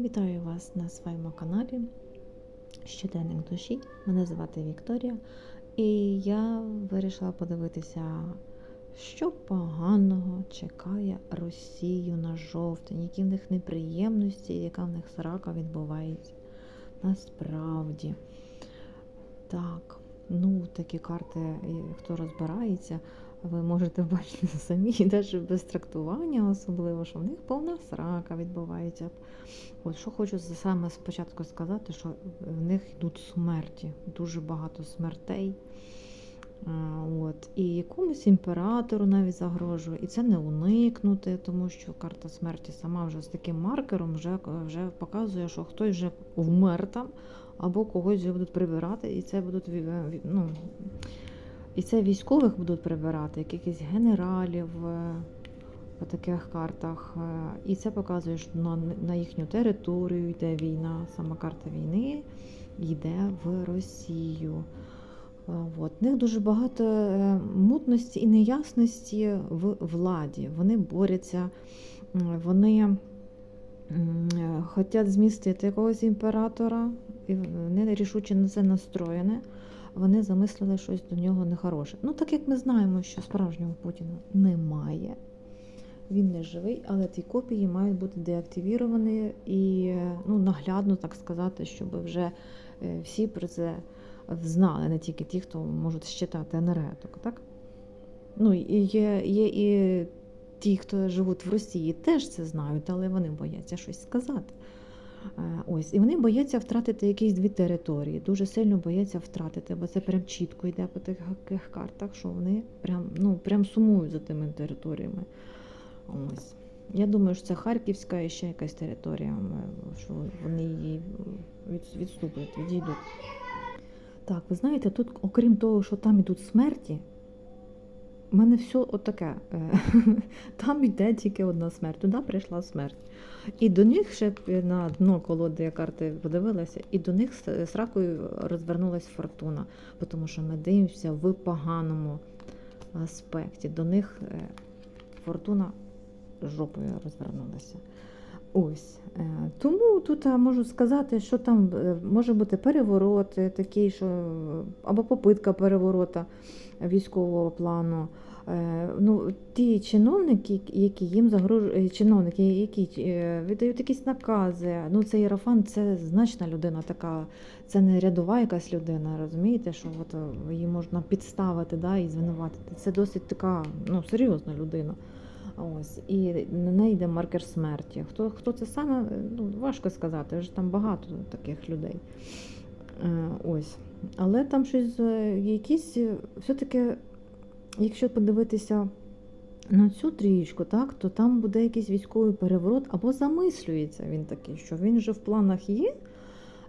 Вітаю вас на своєму каналі Щоденник душі. Мене звати Вікторія, і я вирішила подивитися, що поганого чекає Росію на жовтень, які в них неприємності, яка в них срака відбувається. Насправді. Так, ну такі карти, хто розбирається, ви можете бачити самі, навіть без трактування, особливо, що в них повна срака відбувається. От що хочу саме спочатку сказати, що в них йдуть смерті, дуже багато смертей. От. І якомусь імператору навіть загрожує. І це не уникнути, тому що карта смерті сама вже з таким маркером вже, вже показує, що хтось вже вмер там, або когось вже будуть прибирати, і це будуть ну, і це військових будуть прибирати, якихось генералів е, по таких картах. Е, І це показує, що на, на їхню територію йде війна. Сама карта війни йде в Росію. Е, От. В них дуже багато мутності і неясності в владі. Вони борються, вони хочуть змістити якогось імператора, і вони рішуче на це настроєні вони замислили щось до нього нехороше. Ну, так як ми знаємо, що справжнього Путіна немає, він не живий, але ті копії мають бути деактивіровані і ну, наглядно так сказати, щоб вже е, всі про це знали, не тільки ті, хто можуть щитати енергетику. Так? Ну, є, є і ті, хто живуть в Росії, теж це знають, але вони бояться щось сказати. Ось, і вони бояться втратити якісь дві території, дуже сильно бояться втратити, бо це прям чітко йде по таких картах, що вони прям, ну, прям сумують за тими територіями. Ось. Я думаю, що це Харківська і ще якась територія, що вони її від- відступлять, відійдуть. Так, ви знаєте, тут, окрім того, що там йдуть смерті, в мене все отаке. е, Там йде тільки одна смерть. Туди прийшла смерть. І до них ще на дно колоди я карти подивилася, і до них з розвернулася ракою розвернулась фортуна, тому що ми дивимося в поганому аспекті. До них е, фортуна жопою розвернулася. Ось. е, Тому тут я можу сказати, що там е, може бути переворот е, такий, що е, або попитка переворота військового плану. Е, Ну, ті чиновники, які їм загрожують, чиновники, які е, видають якісь накази. Ну, це Єрофан, це значна людина, така, це не рядова якась людина, розумієте, що от е, її можна підставити да, і звинуватити. Це досить така ну, серйозна людина. Ось, і на неї йде маркер смерті. Хто, хто це саме, ну, важко сказати, вже там багато таких людей. Е, Ось. Але там щось е, якісь е, все-таки, якщо подивитися на цю трієчку, так, то там буде якийсь військовий переворот, або замислюється він такий, що він вже в планах є,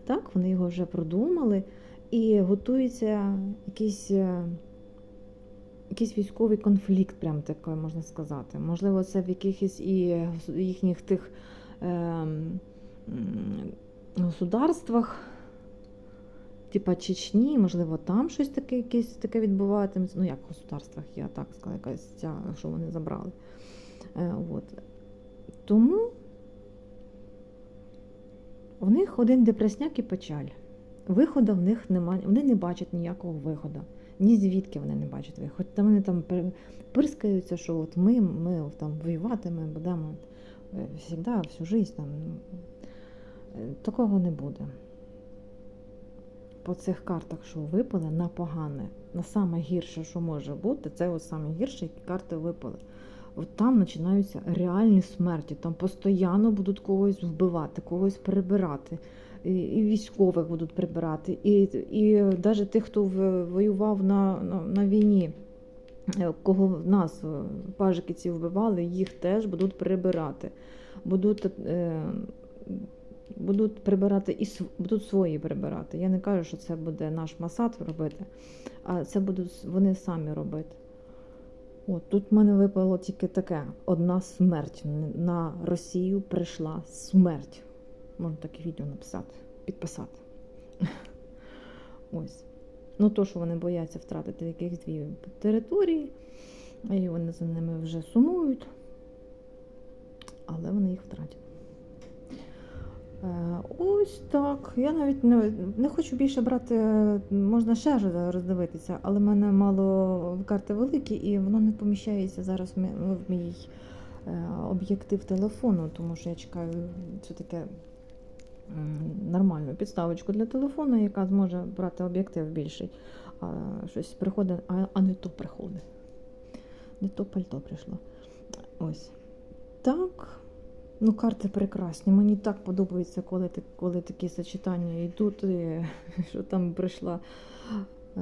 так, вони його вже продумали, і готується якийсь. Е, Якийсь військовий конфлікт, прям таке можна сказати. Можливо, це в якихось і їхніх тих м, государствах, типа Чечні, можливо, там щось таке, якесь таке відбуватиметься. Ну, як в государствах, я так сказала, якась ця, що вони забрали. Е, от. Тому в них один депресняк і печаль. Виходу в них немає, вони не бачать ніякого виходу. Ні звідки вони не бачать твоїх. Хоч там вони там пир- пирскаються, що от ми, ми там воювати ми будемо завжди, всю життя. Там. ну, е, Такого не буде. По цих картах, що випали, на погане, на саме гірше, що може бути, це от саме гірше, які карти випали. От там починаються реальні смерті. Там постійно будуть когось вбивати, когось прибирати. І, і військових будуть прибирати, і, і навіть тих, хто воював на, на, на війні, е, кого в нас е, пажики ці вбивали, їх теж будуть прибирати. Будуть, е, будуть прибирати і будуть свої прибирати. Я не кажу, що це буде наш Масад робити, а це будуть вони самі робити. От тут в мене випало тільки таке: одна смерть. На Росію прийшла смерть. Можна таке відео написати, підписати. Ось. Ну, то, що вони бояться втратити якихось дві території, і вони за ними вже сумують, але вони їх втратять. Е, Ось так. Я навіть не, не хочу більше брати, е, можна ще роздивитися, але в мене мало карти великі і воно не поміщається зараз в мій, е, об'єктив телефону, тому що я чекаю це таке нормальну підставочку для телефону, яка зможе брати об'єктив більший. А щось приходить, а, а не то приходить. Не то пальто прийшло. Ось. Так. Ну, карти прекрасні. Мені так подобається, коли, коли такі сочетання йдуть, що там прийшла е,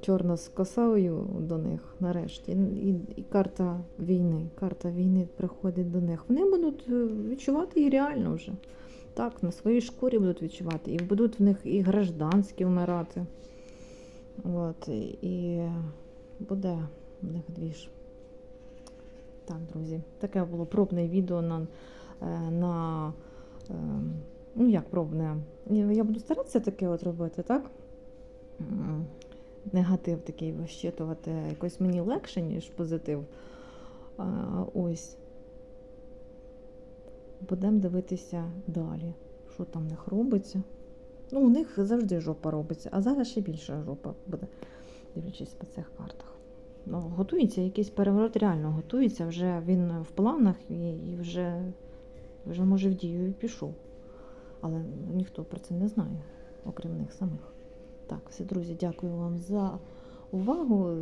чорна з косою до них нарешті. І, і карта війни. Карта війни приходить до них. Вони будуть е, відчувати її реально вже. Так, на своїй шкурі будуть відчувати. І будуть в них і гражданські вмирати. От, і буде в них двіж. Так, друзі, таке було пробне відео на, е, на е, ну як пробне. Я буду старатися таке от робити, так? Негатив такий вищитувати якось мені легше, ніж позитив. Ось. Будемо дивитися далі, що там в них робиться. Ну, у них завжди жопа робиться, а зараз ще більша жопа буде, дивлячись по цих картах. Ну, готується якийсь переворот, реально готується, вже він в планах і, і вже, вже може в дію і пішов. Але ніхто про це не знає, окрім них самих. Так, все, друзі, дякую вам за увагу,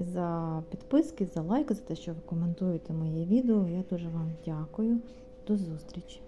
за підписки, за лайки, за те, що ви коментуєте моє відео. Я дуже вам дякую. До зустрічі!